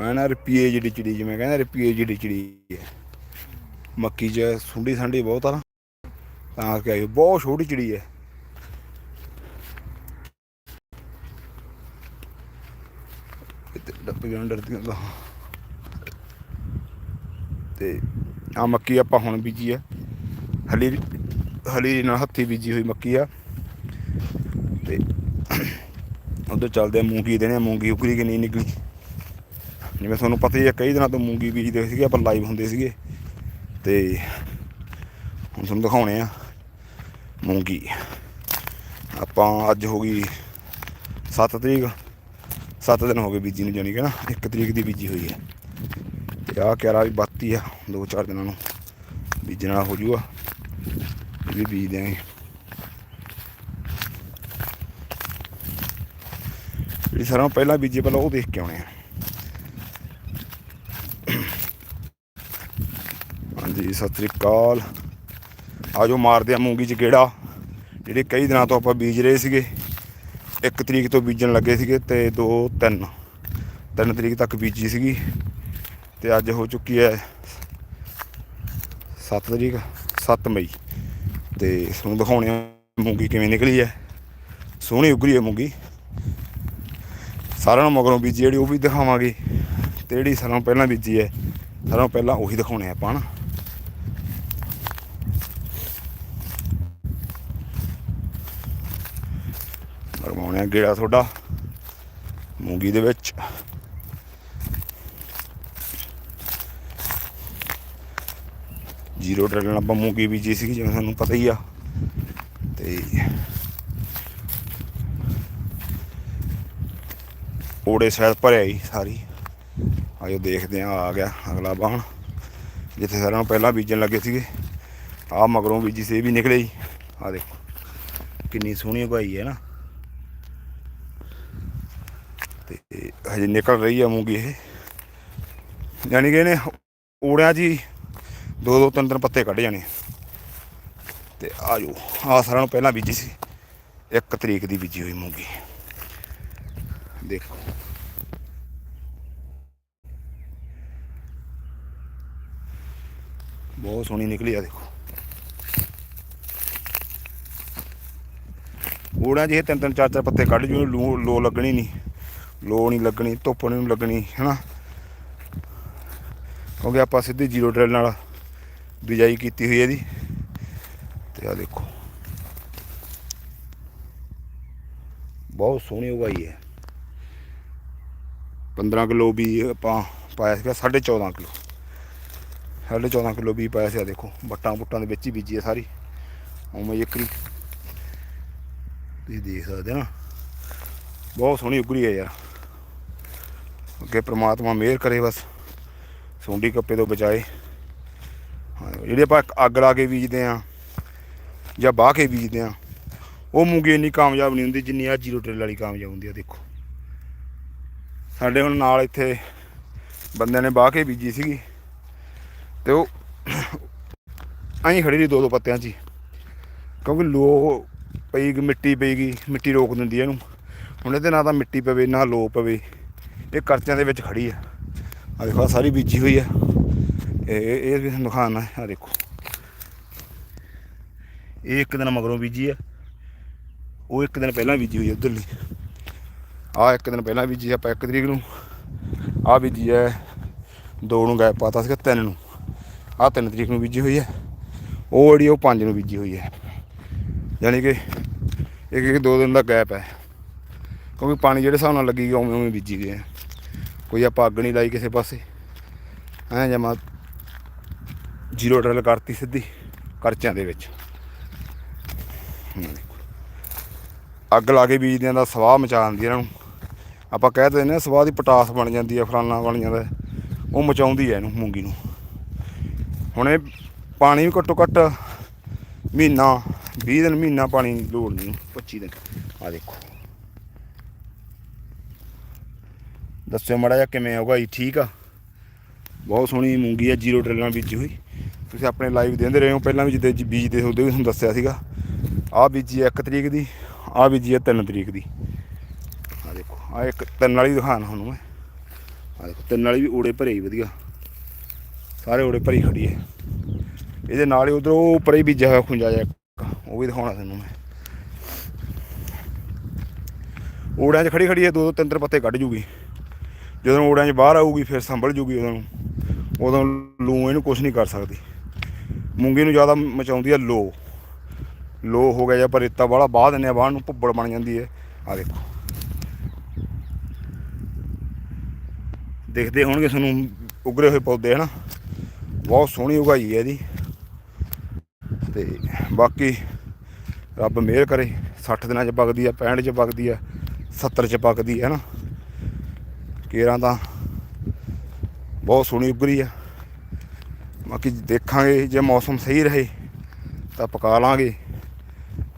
ਮੈਂ ਨਾ ਰੁਪਏ ਜਿਹੜੀ ਚਿੜੀ, ਜਿਵੇਂ ਕਹਿੰਦਾ ਰੁਪਏ ਜਿਹੜੀ ਚਿੜੀ ਹੈ। ਮੱਕੀ 'ਚ ਸੁੰਡੀ ਸੰਡੀ ਬਹੁਤ ਆ ਨਾ, ਤਾਂ ਕਿ ਬਹੁਤ ਛੋਟੀ ਚਿੜੀ ਹੈ। ਕਿਤੇ ਡੱਪ ਗਿਆ ਡਰਦੀਆਂ ਤੇ। ਆ ਮੱਕੀ ਆਪਾਂ ਹੁਣ ਬੀਜੀ ਆ। ਹਲੀ ਹਲੀ ਨਾਲ ਹੱਥੀ ਬੀਜੀ ਹੋਈ ਮੱਕੀ ਆ। ਤੇ ਉਧਰ ਚੱਲਦੇ ਆ, ਮੂੰਗੀ ਦੇਣੇ ਮੂੰਗੀ ਉਕਰੀ ਕਿ ਨਹੀਂ ਨਿਕਲੀ। ਜਿਵੇਂ ਤੁਹਾਨੂੰ ਪਤਾ ਹੀ ਹੈ, ਕਈ ਦਿਨਾਂ ਤੋਂ ਮੂੰਗੀ ਬੀਜਦੇ ਸੀਗੇ, ਆਪਾਂ ਲਾਈਵ ਹੁੰਦੇ ਸੀਗੇ। ਤੇ ਹੁਣ ਤੁਹਾਨੂੰ ਦਿਖਾਉਣੇ ਆ ਮੂੰਗੀ। ਆਪਾਂ ਅੱਜ ਹੋ ਗਈ 7 ਤਰੀਕ। 7 ਦਿਨ ਹੋ ਗਏ ਬੀਜੀ ਨੂੰ, ਜਾਣੀ ਕਿ ਨਾ 1 ਤਰੀਕ ਦੀ ਬੀਜੀ ਹੋਈ ਹੈ। ਤੇ ਆਹ ਕਿਆਰਾ ਵੀ ਬੱਤੀ ਆ, ਦੋ ਚਾਰ ਦਿਨਾਂ ਨੂੰ ਬੀਜਣ ਵਾਲਾ ਹੋ ਜੂਗਾ ਇਹ ਵੀ ਬੀਜ ਦਿਆਂਗੇ। ਜਿਹੜੀ ਸਾਰਿਆਂ ਨਾਲੋਂ ਪਹਿਲਾਂ ਬੀਜੇ, ਪਹਿਲਾਂ ਉਹ ਦੇਖ ਕੇ ਆਉਣੇ ਆ। ਹਾਂਜੀ ਸਤਿ ਸ੍ਰੀ ਅਕਾਲ। ਆਜੋ ਮਾਰਦੇ ਆ ਮੂੰਗੀ ਚ ਗੇੜਾ। ਜਿਹੜੇ ਕਈ ਦਿਨਾਂ ਤੋਂ ਆਪਾਂ ਬੀਜ ਰਹੇ ਸੀਗੇ 1 ਤਰੀਕ ਤੋਂ ਬੀਜਣ ਲੱਗੇ ਸੀਗੇ ਤੇ 2 3 3 ਤਰੀਕ ਤੱਕ ਬੀਜੀ ਸੀਗੀ ਤੇ ਅੱਜ ਹੋ ਚੁੱਕੀ ਹੈ 7 ਤਰੀਕ 7 ਮਈ। ਤੇ ਤੁਹਾਨੂੰ ਦਿਖਾਉਣੇ ਆ ਮੂੰਗੀ ਕਿਵੇਂ ਨਿਕਲੀ ਹੈ। ਸੋਹਣੀ ਉਗਰੀ ਹੈ ਮੂੰਗੀ। ਸਾਰਿਆਂ ਨੂੰ ਮਗਰੋਂ ਬੀਜੀ ਜਿਹੜੀ ਉਹ ਵੀ ਦਿਖਾਵਾਂਗੇ। ਤੇ ਜਿਹੜੀ ਸਾਰਿਆਂ ਨੂੰ ਪਹਿਲਾਂ ਬੀਜੀ ਹੈ, ਸਾਰਿਆਂ ਨੂੰ ਪਹਿਲਾਂ ਉਹੀ ਦਿਖਾਉਣੇ ਆਪਾਂ ਨਾ ਮਰਵਾਉਣੇ ਆ ਗੇੜਾ ਤੁਹਾਡਾ, ਮੂੰਗੀ ਦੇ ਵਿੱਚ। ਜ਼ੀਰੋ ਟਰੈਲ ਨਾਲ ਆਪਾਂ ਮੂੰਗੀ ਬੀਜੀ ਸੀ ਜਿਵੇਂ ਤੁਹਾਨੂੰ ਪਤਾ ਹੀ ਆ। ਤੇ ਓੜੇ ਸਾਈਡ ਭਰਿਆ ਹੀ ਸਾਰੀ। ਆਜੋ ਦੇਖਦੇ ਆ ਆ ਗਿਆ ਅਗਲਾ ਬਾਹਣ ਜਿੱਥੇ ਸਾਰਿਆਂ ਨੂੰ ਪਹਿਲਾਂ ਬੀਜਣ ਲੱਗੇ ਸੀਗੇ ਆ ਮਗਰੋਂ ਬੀਜੀ ਸੀ ਵੀ ਨਿਕਲੇ ਜੀ। ਆ ਦੇਖੋ, ਕਿੰਨੀ ਸੋਹਣੀ ਉਗਾਈ ਹੈ ਨਾ ਤੇ ਹਜੇ ਨਿਕਲ ਰਹੀ ਆ ਮੂੰਗੀ ਇਹ। ਯਾਨੀ ਕਿ ਇਹਨੇ ਓੜਿਆਂ 'ਚ ਹੀ ਦੋ ਦੋ ਤਿੰਨ ਤਿੰਨ ਪੱਤੇ ਕੱਢ ਜਾਣੇ। ਤੇ ਆਜੋ ਆ ਸਾਰਿਆਂ ਨੂੰ ਪਹਿਲਾਂ ਬੀਜੀ ਸੀ। ਇੱਕ ਤਰੀਕ ਦੀ ਬੀਜੀ ਹੋਈ ਮੂੰਗੀ। ਦੇਖੋ। ਬਹੁਤ ਸੋਹਣੀ ਨਿਕਲੀ ਆ, ਦੇਖੋ। ਓੜਾਂ ਜਿਹੇ ਤਿੰਨ ਤਿੰਨ ਚਾਰ ਚਾਰ ਪੱਤੇ ਕੱਢ ਜੂ ਲੋ ਲੋ ਲੱਗਣੀ ਨਹੀਂ। ਲੋ ਨਹੀਂ ਲੱਗਣੀ, ਧੁੱਪ ਨਹੀਂ ਲੱਗਣੀ, ਹਨਾ? ਕਿਉਂਕਿ ਆਪਾਂ ਸਿੱਧੀ ਜ਼ੀਰੋ ਡਰਿਲ ਨਾਲ ਬਿਜਾਈ ਕੀਤੀ ਹੋਈ ਹੈ ਇਹਦੀ। ਤੇ ਆ ਦੇਖੋ। ਬਹੁਤ ਸੋਹਣੀ ਉਗਾਈ ਹੈ। 15 ਕਿਲੋ ਵੀ ਆਪਾਂ ਪਾਇਆ ਸੀਗਾ 14.5 ਕਿਲੋ। 14.5 ਕਿਲੋ ਵੀ ਪਾਇਆ ਸੀਗਾ, ਦੇਖੋ। ਬੱਟਾਂ ਬੁੱਟਾਂ ਦੇ ਵਿੱਚ ਹੀ ਬੀਜੀ ਹੈ ਸਾਰੀ। ਉਵੇਂ ਇੱਕਰੀ। ਤੁਸੀਂ ਦੇਖ ਸਕਦੇ ਹੋ ਨਾ। ਬਹੁਤ ਸੋਹਣੀ ਉਗਰੀ ਹੈ ਯਾਰ। ਅੱਗੇ ਪ੍ਰਮਾਤਮਾ ਮਿਹਰ ਕਰੇ ਬਸ ਸੁੰਡੀ ਕੱਪੇ ਤੋਂ ਬਚਾਏ। ਹਾਂ, ਜਿਹੜੇ ਆਪਾਂ ਅੱਗ ਲਾ ਕੇ ਬੀਜਦੇ ਆ ਜਾਂ ਬਾਹ ਕੇ ਬੀਜਦੇ ਆ ਉਹ ਮੂੰਗੀ ਇੰਨੀ ਕਾਮਯਾਬ ਨਹੀਂ ਹੁੰਦੀ ਜਿੰਨੀ ਆ ਜੀਰੋ ਟ੍ਰੇਲ ਵਾਲੀ ਕਾਮਯਾਬ ਹੁੰਦੀ ਆ ਦੇਖੋ। ਸਾਡੇ ਹੁਣ ਨਾਲ ਇੱਥੇ ਬੰਦਿਆਂ ਨੇ ਬਾਹ ਕੇ ਬੀਜੀ ਸੀਗੀ ਤੇ ਉਹ ਐਂ ਖੜੀ ਰਹੀ ਦੋ ਦੋ ਪੱਤਿਆਂ 'ਚ ਹੀ। ਕਿਉਂਕਿ ਲੋ ਪਈ ਮਿੱਟੀ ਪਈ ਗਈ ਮਿੱਟੀ ਰੋਕ ਦਿੰਦੀ ਹੈ ਇਹਨੂੰ। ਹੁਣ ਇਹਦੇ ਨਾਲ ਤਾਂ ਮਿੱਟੀ ਪਵੇ ਨਾ ਲੋ ਪਵੇ। ਇਹ ਕਰਚਿਆਂ ਦੇ ਵਿੱਚ ਖੜੀ ਆ। ਆ ਦੇਖੋ ਸਾਰੀ ਬੀਜੀ ਹੋਈ ਆ। ਇਹ ਇਹ ਵੀ ਤੁਹਾਨੂੰ ਦਿਖਾਉਣਾ ਆ ਦੇਖੋ। ਇਹ ਇੱਕ ਦਿਨ ਮਗਰੋਂ ਬੀਜੀ ਆ। ਉਹ ਇੱਕ ਦਿਨ ਪਹਿਲਾਂ ਬੀਜੀ ਹੋਈ ਆ ਉਧਰਲੀ। ਆ ਇੱਕ ਦਿਨ ਪਹਿਲਾਂ ਬੀਜੀ ਆਪਾਂ ਇੱਕ ਤਰੀਕ ਨੂੰ। ਆ ਬੀਜੀ ਐ ਦੋ ਨੂੰ ਗੈਪ ਪਾਤਾ ਸੀਗਾ, ਤਿੰਨ ਨੂੰ। ਆ ਤਿੰਨ ਤਰੀਕ ਨੂੰ ਬੀਜੀ ਹੋਈ ਹੈ ਉਹ ਜਿਹੜੀ ਉਹ ਪੰਜ ਨੂੰ ਬੀਜੀ ਹੋਈ ਹੈ ਯਾਨੀ ਕਿ ਇੱਕ ਇੱਕ ਦੋ ਦਿਨ ਦਾ ਗੈਪ ਹੈ ਕਿਉਂਕਿ ਪਾਣੀ ਜਿਹੜੇ ਹਿਸਾਬ ਨਾਲ ਲੱਗੀ ਗਿਆ, ਉਵੇਂ ਉਵੇਂ ਬੀਜੀ ਗਏ ਹੈ ਕੋਈ ਆਪਾਂ ਅੱਗ ਨਹੀਂ ਲਾਈ ਕਿਸੇ ਪਾਸੇ। ਐਂ ਜਮਾ ਜ਼ੀਰੋ ਡਰਲ ਕਰਤੀ ਸਿੱਧੀ ਕਰਚਿਆਂ ਦੇ ਵਿੱਚ। ਅੱਗ ਲਾ ਕੇ ਬੀਜਦਿਆਂ ਦਾ ਸਵਾਹ ਮਚਾ ਦਿੰਦੀ ਇਹਨਾਂ ਨੂੰ। ਆਪਾਂ ਕਹਿ ਦਿੰਦੇ ਨੇ ਸਵਾਹ ਦੀ ਪਟਾਸ ਬਣ ਜਾਂਦੀ ਹੈ ਫਲਾਨਾ ਬਣ ਜਾਂਦਾ ਉਹ ਮਚਾਉਂਦੀ ਹੈ ਇਹਨੂੰ ਮੂੰਗੀ ਨੂੰ। ਹੁਣ ਇਹ ਪਾਣੀ ਵੀ ਘੱਟੋ ਘੱਟ ਮਹੀਨਾ 20 ਦਿਨ ਮਹੀਨਾ ਪਾਣੀ ਲੋੜ ਨਹੀਂ। 25 ਦਿਨ। ਆ ਦੇਖੋ। ਦੱਸਿਓ ਮੜਾ ਜਿਹਾ ਕਿਵੇਂ ਆਊਗਾ ਜੀ ਠੀਕ ਆ? ਬਹੁਤ ਸੋਹਣੀ ਮੂੰਗੀ ਆ, ਜ਼ੀਰੋ ਡਰਿਲਾਂ ਬੀਜੀ ਹੋਈ। ਤੁਸੀਂ ਆਪਣੇ ਲਾਈਵ ਦਿੰਦੇ ਰਹੇ ਹੋ ਪਹਿਲਾਂ ਵੀ ਜਿੱਦੇ ਬੀਜਦੇ ਹੁੰਦੇ ਵੀ ਤੁਹਾਨੂੰ ਦੱਸਿਆ ਸੀਗਾ। ਆਹ ਬੀਜੀ 1 ਤਰੀਕ ਦੀ, ਆਹ ਬੀਜੀ ਹੈ 3 ਤਰੀਕ ਦੀ। ਆ ਦੇਖੋ ਆ ਇੱਕ ਤਿੰਨ ਵਾਲੀ ਦਿਖਾਣਾ ਤੁਹਾਨੂੰ ਮੈਂ। ਆ ਦੇਖੋ, ਤਿੰਨ ਵਾਲੀ ਵੀ ਓੜੇ ਭਰੇ ਹੀ ਵਧੀਆ। ਸਾਰੇ ਓੜੇ ਭਰੀ ਖੜੀ ਹੈ ਇਹਦੇ ਨਾਲ ਹੀ ਉਧਰ ਉਹ ਉੱਪਰ ਹੀ ਬੀਜਿਆ ਹੋਇਆ ਖੁੰਜਾ ਜਿਹਾ ਉਹ ਵੀ ਦਿਖਾਉਣਾ ਤੁਹਾਨੂੰ ਮੈਂ। ਓੜਿਆਂ 'ਚ ਖੜੀ ਖੜੀ ਹੈ ਦੋ ਦੋ ਤਿੰਨ ਤਿੰਨ ਪੱਤੇ ਕੱਢ ਜੂਗੀ। ਜਦੋਂ ਊੜਿਆਂ 'ਚ ਬਾਹਰ ਆਊਗੀ, ਫਿਰ ਸੰਭਲ ਜੂਗੀ ਉਦੋਂ ਉਦੋਂ ਲੂ ਇਹਨੂੰ ਕੁਝ ਨਹੀਂ ਕਰ ਸਕਦੀ। ਮੂੰਗੀ ਨੂੰ ਜ਼ਿਆਦਾ ਮਚਾਉਂਦੀ ਹੈ ਲੋ। ਲੋ ਹੋ ਗਿਆ ਜਾਂ ਪਰ ਰੇਤਾ ਵਾਲਾ ਬਾਹ ਦਿੰਦੇ ਆ ਬਾਹਰ ਨੂੰ ਭੁੱਬੜ ਬਣ ਜਾਂਦੀ ਹੈ ਆ ਦੇਖੋ। ਦੇਖਦੇ ਹੋਣਗੇ ਤੁਹਾਨੂੰ ਉਗਰੇ ਹੋਏ ਪੌਦੇ, ਹਨਾ? ਬਹੁਤ ਸੋਹਣੀ ਉਗਾਈ ਹੈ ਇਹਦੀ। ਤੇ ਬਾਕੀ ਰੱਬ ਮਿਹਰ ਕਰੇ। 60 ਦਿਨਾਂ 'ਚ ਪੱਕਦੀ ਆ 65 'ਚ ਪੱਕਦੀ ਆ 70 'ਚ ਪੱਕਦੀ ਹੈ ਨਾ ਕੇਰਾਂ ਤਾਂ ਬਹੁਤ ਸੋਹਣੀ ਉਗਰੀ ਆ। ਬਾਕੀ ਦੇਖਾਂਗੇ ਜੇ ਮੌਸਮ ਸਹੀ ਰਹੇ ਤਾਂ ਪਕਾ ਲਾਂਗੇ।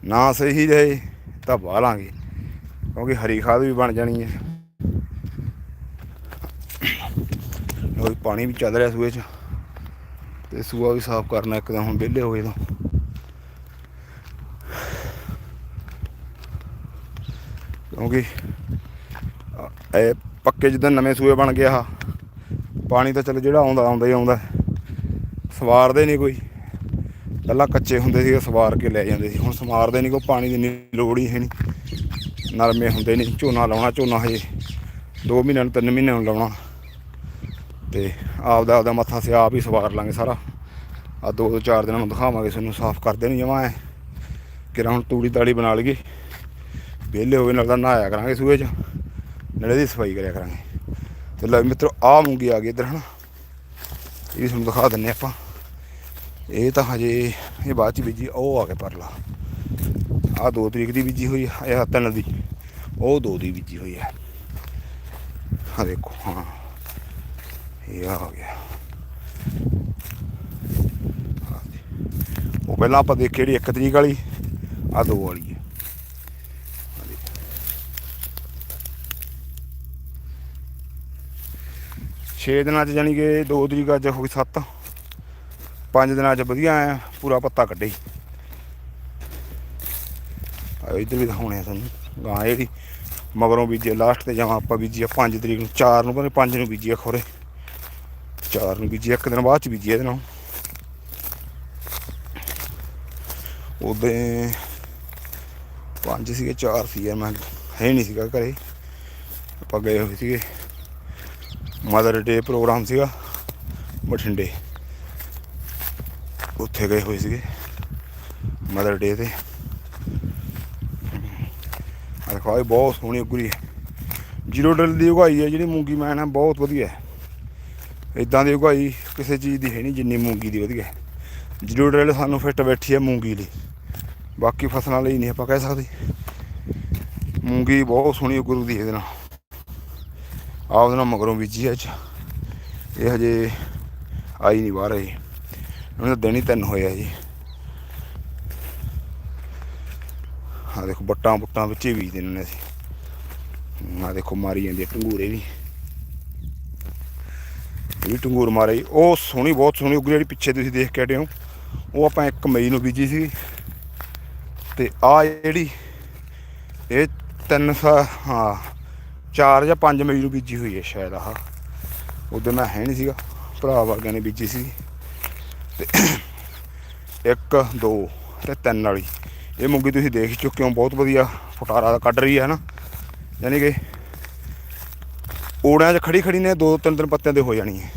ਨਾ ਸਹੀ ਰਹੇ ਤਾਂ ਵਾਹ ਲਾਂਗੇ, ਕਿਉਂਕਿ ਹਰੀ ਖਾਦ ਵੀ ਬਣ ਜਾਣੀ ਹੈ। ਉਹ ਪਾਣੀ ਵੀ ਚੱਲ ਰਿਹਾ ਸੂਏ 'ਚ, ਤੇ ਸੂਆ ਵੀ ਸਾਫ਼ ਕਰਨਾ ਇੱਕਦਮ ਹੁਣ ਵਿਹਲੇ ਹੋਏ ਤਾਂ। ਕਿਉਂਕਿ ਇਹ ਪੱਕੇ ਜਿੱਦਾਂ ਨਵੇਂ ਸੂਏ ਬਣ ਗਏ ਆ ਪਾਣੀ ਤਾਂ ਚਲੋ ਜਿਹੜਾ ਆਉਂਦਾ ਆਉਂਦਾ ਹੀ ਆਉਂਦਾ। ਸਵਾਰਦੇ ਨਹੀਂ ਕੋਈ। ਪਹਿਲਾਂ ਕੱਚੇ ਹੁੰਦੇ ਸੀ ਸਵਾਰ ਕੇ ਲੈ ਜਾਂਦੇ ਸੀ। ਹੁਣ ਸਵਾਰਦੇ ਨਹੀਂ ਕੋਈ, ਪਾਣੀ ਦੀ ਇੰਨੀ ਲੋੜ ਹੀ ਹੈ ਨਹੀਂ। ਨਰਮੇ ਹੁੰਦੇ ਨਹੀਂ। ਝੋਨਾ ਲਾਉਣਾ, ਝੋਨਾ ਹਜੇ 2 ਮਹੀਨਿਆਂ ਨੂੰ 3 ਮਹੀਨਿਆਂ ਨੂੰ ਲਾਉਣਾ। ਤੇ ਆਪਦਾ ਆਪਦਾ ਮੱਥਾ ਸੇ ਆਪ ਹੀ ਸਵਾਰ ਲਾਂਗੇ ਸਾਰਾ। ਆ ਦੋ ਦੋ ਚਾਰ ਦਿਨਾਂ ਨੂੰ ਦਿਖਾਵਾਂਗੇ ਤੁਹਾਨੂੰ ਸਾਫ਼ ਕਰਦੇ ਨਹੀਂ ਜਮਾ ਐ। ਕਿ ਹੁਣ ਤੂੜੀ ਤਾੜੀ ਬਣਾ ਲਈਏ। ਵਿਹਲੇ ਹੋਵੇ ਨਾਲ ਤਾਂ ਨਹਾਇਆ ਕਰਾਂਗੇ ਸੂਏ 'ਚ। ਨਾਲੇ ਦੀ ਸਫ਼ਾਈ ਕਰਿਆ ਕਰਾਂਗੇ। ਤੇ ਲੈ ਮਿੱਤਰੋ ਆ ਮੂੰਗੀ ਆ ਗਈ ਇੱਧਰ, ਹਨਾ? ਇਹ ਵੀ ਤੁਹਾਨੂੰ ਦਿਖਾ ਦਿੰਨੇ ਆਪਾਂ। ਇਹ ਤਾਂ ਹਜੇ, ਇਹ ਬਾਅਦ ਚ ਬੀਜੀ, ਉਹ ਆ ਕੇ ਪਰਲਾ। ਆ 2 ਤਰੀਕ ਦੀ ਬੀਜੀ ਹੋਈ ਆ, ਇਹ ਤਿੰਨ ਦੀ। ਉਹ 2 ਦੀ ਬੀਜੀ ਹੋਈ ਆ। ਆ ਦੇਖੋ, ਹਾਂ। ਇਹ ਆ ਗਿਆ। ਆਹ ਉਹ ਪਹਿਲਾਂ ਆਪਾਂ ਦੇਖੀ ਜਿਹੜੀ 1 ਤਰੀਕ ਵਾਲੀ ਆ 2 ਵਾਲੀ 6 ਦਿਨਾਂ ਚ ਜਾਨੀ ਕਿ 2 ਤਰੀਕ ਅੱਜ ਹੋ ਗਈ 7 5 ਦਿਨਾਂ ਚ ਵਧੀਆ ਐ, ਪੂਰਾ ਪੱਤਾ ਕੱਢੇ। ਆ ਇੱਧਰ ਵੀ ਦਿਖਾਉਣੇ ਆ ਤੁਹਾਨੂੰ। ਗਾਂ ਇਹਦੀ ਮਗਰੋਂ ਬੀਜੇ ਲਾਸਟ ਤੇ ਜਾਵਾਂ ਆਪਾਂ ਬੀਜੀ ਆ 5 ਤਰੀਕ ਨੂੰ 4 ਨੂੰ ਪਤਾ 5 ਨੂੰ ਬੀਜੀ ਖੋਰੇ। 4 ਨੂੰ ਬੀਜੀ ਇੱਕ ਦਿਨ ਬਾਅਦ ਚ ਬੀਜੀ ਆ ਇਹਦੇ ਨਾਲ। ਉਹਦੇ ਪੰਜ ਸੀਗੇ 4 ਸੀ ਯਾਰ ਮੈਂ ਹੈ ਨਹੀਂ ਸੀਗਾ ਘਰੇ। ਆਪਾਂ ਗਏ ਹੋਏ ਸੀਗੇ। ਮਦਰ ਡੇ ਪ੍ਰੋਗਰਾਮ ਸੀਗਾ, ਬਠਿੰਡੇ। ਉੱਥੇ ਗਏ ਹੋਏ ਸੀਗੇ, ਮਦਰ ਡੇ ਤੇ। ਆ ਬਹੁਤ ਸੋਹਣੀ ਉਗਰੀ ਹੈ। ਜ਼ੀਰੋ ਡਲ ਦੀ ਉਗਾਈ ਹੈ, ਜਿਹੜੀ ਮੂੰਗੀ ਮੈਨ ਹੈ, ਬਹੁਤ ਵਧੀਆ ਹੈ। ਇਦਾਂ ਦੀ ਉਗਾਈ ਕਿਸੇ ਚੀਜ਼ ਦੀ ਹੈ ਨਹੀਂ, ਜਿੰਨੀ ਮੂੰਗੀ ਦੀ ਵਧੀਆ ਹੈ। ਜ਼ੀਰੋ ਡਲ ਸਾਨੂੰ ਫਿੱਟ ਬੈਠੀ ਹੈ ਮੂੰਗੀ ਲਈ ਬਾਕੀ ਫਸਲਾਂ ਲਈ ਨਹੀਂ ਆਪਾਂ ਕਹਿ ਸਕਦੇ। ਮੂੰਗੀ ਬਹੁਤ ਸੋਹਣੀ ਉਗਰਦੀ ਹੈ ਇਹਦੇ ਨਾਲ। ਆਹ ਉਹਦੇ ਨਾਲ ਮਗਰੋਂ ਬੀਜੀ ਅੱਜ ਇਹ ਹਜੇ ਆਈ ਨਹੀਂ ਬਾਹਰ ਇਹ ਉਹਨੇ ਦਿਨ ਹੀ ਤਿੰਨ ਹੋਇਆ ਜੀ। ਆ ਦੇਖੋ, ਬੱਟਾਂ ਬੁੱਟਾਂ ਵਿੱਚ ਹੀ ਬੀਜ ਨੇ ਅਸੀਂ। ਆ ਦੇਖੋ, ਮਾਰੀ ਜਾਂਦੀ ਹੈ ਟੰਗੂਰੇ ਵੀ। ਇਹ ਵੀ ਟੰਗੂਰ ਮਾਰੇ ਜੀ। ਉਹ ਸੋਹਣੀ, ਬਹੁਤ ਸੋਹਣੀ ਉਗਰੀ ਜਿਹੜੀ ਪਿੱਛੇ ਤੁਸੀਂ ਦੇਖ ਕੇ ਹਟੇ ਹੋ। ਉਹ ਆਪਾਂ 1 ਮਈ ਨੂੰ ਬੀਜੀ ਸੀ। ਤੇ ਆ ਜਿਹੜੀ ਇਹ ਤਿੰਨ ਸਾ, ਹਾਂ 4 ਜਾਂ 5 ਮਈ ਨੂੰ ਬੀਜੀ ਹੋਈ ਹੈ ਸ਼ਾਇਦ ਆਹ। ਉਦੋਂ ਮੈਂ ਹੈ ਨਹੀਂ ਸੀਗਾ। ਭਰਾ ਵਰਗਿਆਂ ਨੇ ਬੀਜੀ ਸੀ। ਤੇ ਇੱਕ, ਦੋ ਤੇ ਤਿੰਨ ਵਾਲੀ। ਇਹ ਮੂੰਗੀ ਤੁਸੀਂ ਦੇਖ ਚੁੱਕੇ ਹੋ, ਬਹੁਤ ਵਧੀਆ ਫੁਟਾਰਾ ਕੱਢ ਰਹੀ ਹੈ ਨਾ ਯਾਨੀ ਕਿ ਓੜਿਆਂ 'ਚ ਖੜੀ ਖੜੀ ਨੇ, ਦੋ ਤਿੰਨ ਤਿੰਨ ਪੱਤਿਆਂ ਦੇ ਹੋ ਜਾਣੀ ਹੈ।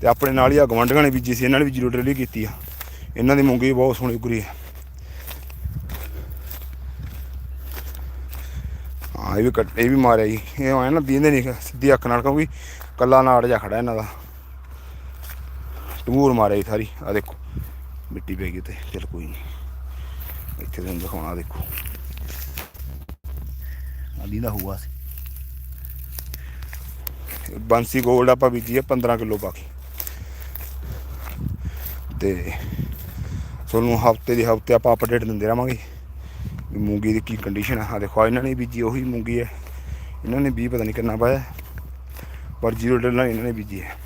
ਤੇ ਆਪਣੇ ਨਾਲ ਹੀ ਆ ਗਵੰਡਗਾਂ ਨੇ ਬੀਜੀ ਸੀ, ਇਹਨਾਂ ਨੇ ਵੀ ਜ਼ੀਰੋ ਡਰਿਲੀ ਕੀਤੀ ਆ। ਇਹਨਾਂ ਦੀ ਮੂੰਗੀ ਬਹੁਤ ਸੋਹਣੀ ਉਗਰੀ ਹੈ। ਹਾਂ, ਇਹ ਵੀ ਕੱਟ, ਇਹ ਵੀ ਮਾਰਿਆ ਜੀ। ਇਹ ਆਇਆ ਨਾ ਦੀਂਦੇ ਨਹੀਂ, ਸਿੱਧੀ ਅੱਖ ਨਾਲ, ਕਿਉਂਕਿ ਕੱਲਾ ਨਾੜ ਜਾ ਖੜਾ ਇਹਨਾਂ ਦਾ। ਟਮੂਰ ਮਾਰਿਆ ਜੀ ਸਾਰੀ। ਆ ਦੇਖੋ, ਮਿੱਟੀ ਪੈ ਗਈ ਤੇ, ਚਲ ਕੋਈ ਨਹੀਂ। ਇੱਥੇ ਤੁਹਾਨੂੰ ਦਿਖਾਉਣਾ ਦੇਖੋ। ਆਲੀ ਦਾ ਹੁਆ ਸੀ। ਬਾਂਸੀ ਗੋਲਡ ਆਪਾਂ ਬੀਜੀ ਹੈ 15 ਕਿਲੋ ਬਾਕੀ ਤੇ ਤੁਹਾਨੂੰ ਹਫ਼ਤੇ ਦੀ ਹਫ਼ਤੇ ਆਪਾਂ ਅਪਡੇਟ ਦਿੰਦੇ ਰਵਾਂਗੇ ਮੂੰਗੀ ਦੀ ਕੀ ਕੰਡੀਸ਼ਨ ਹੈ ਆ ਦੇਖੋ ਇਹਨਾਂ ਨੇ ਬੀਜੀ, ਉਹੀ ਮੂੰਗੀ ਹੈ। ਇਹਨਾਂ ਨੇ ਵੀ ਪਤਾ ਨਹੀਂ ਕਿੰਨਾ ਪਾਇਆ। ਪਰ ਜ਼ੀਰੋ ਡਾਲਰ ਇਹਨਾਂ ਨੇ ਬੀਜੀ ਹੈ।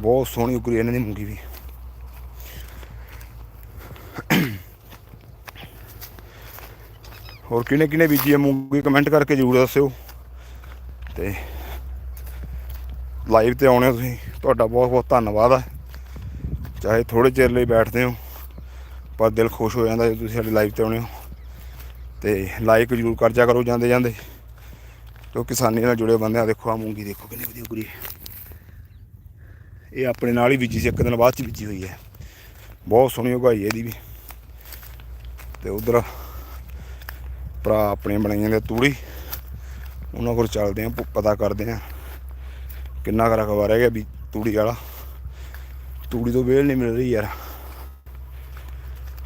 ਬਹੁਤ ਸੋਹਣੀ ਉਗਰੀ ਇਹਨਾਂ ਦੀ ਮੂੰਗੀ ਵੀ। ਹੋਰ ਕਿਹਨੇ ਕਿਹਨੇ ਬੀਜੀ ਹੈ ਮੂੰਗੀ ਕਮੈਂਟ ਕਰਕੇ ਜ਼ਰੂਰ ਦੱਸਿਓ। ਤੇ ਲਾਈਵ ਤੇ ਆਉਣੇ ਹੋ ਤੁਸੀਂ। ਤੁਹਾਡਾ ਬਹੁਤ ਬਹੁਤ ਧੰਨਵਾਦ ਹੈ ਚਾਹੇ ਥੋੜੇ ਚਿਰ ਲਈ ਬੈਠਦੇ ਹੋ। ਪਰ ਦਿਲ ਖੁਸ਼ ਹੋ ਜਾਂਦਾ ਜੇ ਤੁਸੀਂ ਸਾਡੀ ਲਾਈਵ ਤੇ ਆਉਣੇ ਹੋ। ਤੇ ਲਾਈਕ ਜ਼ਰੂਰ ਕਰ ਜਾ ਕਰੋ ਜਾਂਦੇ ਜਾਂਦੇ। ਕਿਉਂ ਕਿਸਾਨੀ ਨਾਲ ਜੁੜੇ ਬੰਦੇ ਆ, ਦੇਖੋ ਆ ਮੂੰਗੀ ਦੇਖੋ ਕਿੰਨੀ ਵਧੀਆ ਉਗਰੀ। ਇਹ ਆਪਣੇ ਨਾਲ ਹੀ ਬੀਜੀ ਸੀ, ਇੱਕ ਦਿਨ ਬਾਅਦ ਚ ਬੀਜੀ ਹੋਈ ਹੈ। ਬਹੁਤ ਸੋਹਣੀ ਉਗਾਈ ਇਹਦੀ ਵੀ। ਤੇ ਉਧਰ ਭਰਾ ਆਪਣੇ ਬਣਾਈਆਂ ਦੇ ਤੂੜੀ। ਉਹਨਾਂ ਕੋਲ ਚੱਲਦੇ ਆਂ ਪਤਾ ਕਰਦੇ ਆਂ ਕਿੰਨਾ ਕੁ ਰਕਬਾ ਰਹਿ ਗਿਆ ਵੀ ਤੂੜੀ ਵਾਲਾ। ਤੂੜੀ ਤੋਂ ਵੇਲ ਨਹੀਂ ਮਿਲ ਰਹੀ ਯਾਰ।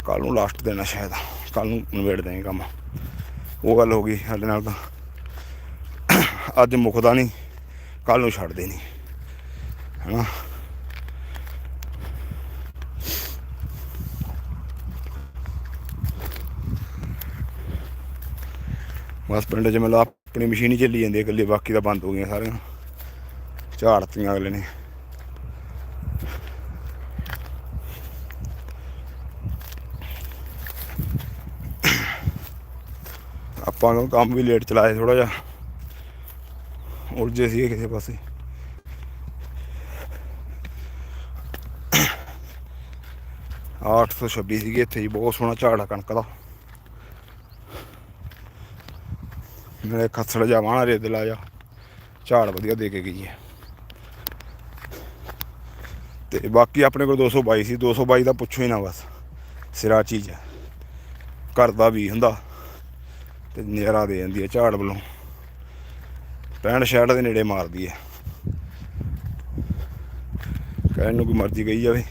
ਕੱਲ ਨੂੰ ਲਾਸਟ ਦੇਣਾ ਸ਼ਾਇਦ। ਕੱਲ ਨੂੰ ਨਵੇੜ ਦੇਂਗੇ ਕੰਮ। ਉਹ ਗੱਲ ਹੋ ਗਈ ਸਾਡੇ ਨਾਲ ਤਾਂ। ਅੱਜ ਮੁੱਕਦਾ ਨਹੀਂ ਕੱਲ ਨੂੰ ਛੱਡਦੇ ਨਹੀਂ ਹੈਨਾ? ਬਸ ਪਿੰਡ 'ਚ ਮਤਲਬ ਆਪਣੀ ਮਸ਼ੀਨ ਹੀ ਚੱਲੀ ਜਾਂਦੀ ਹੈ ਇਕੱਲੀ, ਬਾਕੀ ਤਾਂ ਬੰਦ ਹੋ ਗਈਆਂ ਸਾਰੀਆਂ। ਝਾੜਤੀਆਂ ਅਗਲੇ ਨੇ। ਆਪਾਂ ਨੂੰ ਕੰਮ ਵੀ ਲੇਟ ਚਲਾਏ ਥੋੜਾ ਜਿਹਾ। ਉਲਝੇ ਸੀਗੇ ਕਿਸੇ ਪਾਸੇ। ਅੱਠ ਸੌ ਛੱਬੀ ਸੀਗੇ ਇੱਥੇ ਜੀ, ਬਹੁਤ ਸੋਹਣਾ ਝਾੜ ਆ ਕਣਕ ਦਾ। ਨਾਲੇ ਖੱਸੜ ਜਾ ਵਾਣਾ ਰੇਤ ਲਾ ਜਾ ਝਾੜ ਵਧੀਆ ਦੇ ਕੇ ਗਈ ਹੈ। ਤੇ ਬਾਕੀ ਆਪਣੇ ਕੋਲ 222 ਸੀ 222 ਦਾ ਪੁੱਛੋ ਹੀ ਨਾ ਬਸ। ਸਿਰਾ ਚੀਜ਼ ਹੈ। ਘਰ ਦਾ ਵੀ ਹੁੰਦਾ। ਤੇ ਨਜ਼ਾਰਾ ਦੇ ਜਾਂਦੀ ਹੈ ਝਾੜ ਵੱਲੋਂ। 65 66 ਦੇ ਨੇੜੇ ਮਾਰਦੀ ਹੈ। ਕਹਿਣ ਨੂੰ ਕੋਈ ਮਰਜ਼ੀ ਗਈ ਜਾਵੇ।